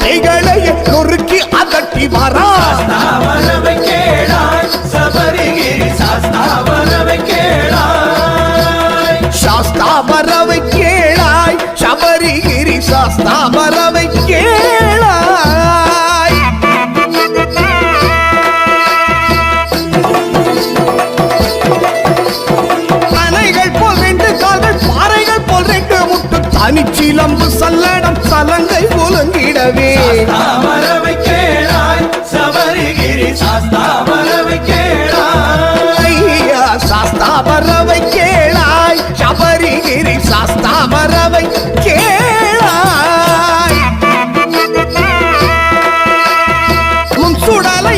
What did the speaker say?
குட்டைகளை நொறுக்கி அதட்டி வரா. சாஸ்தாபரவை கேளாய் சபரிகிரி சாஸ்தாபரவை கேளாய். தனிச்சிலம்பு சல்லடம் சலங்கை வணங்கிடவே தாமரவை கேளாய் சபரிகிரி சாஸ்தாமரவை கேளாய் ஐயா சாஸ்தாமரவை கேளாய் சபரிகிரி சாஸ்தாமரவை கேளாய் முன் சுடலை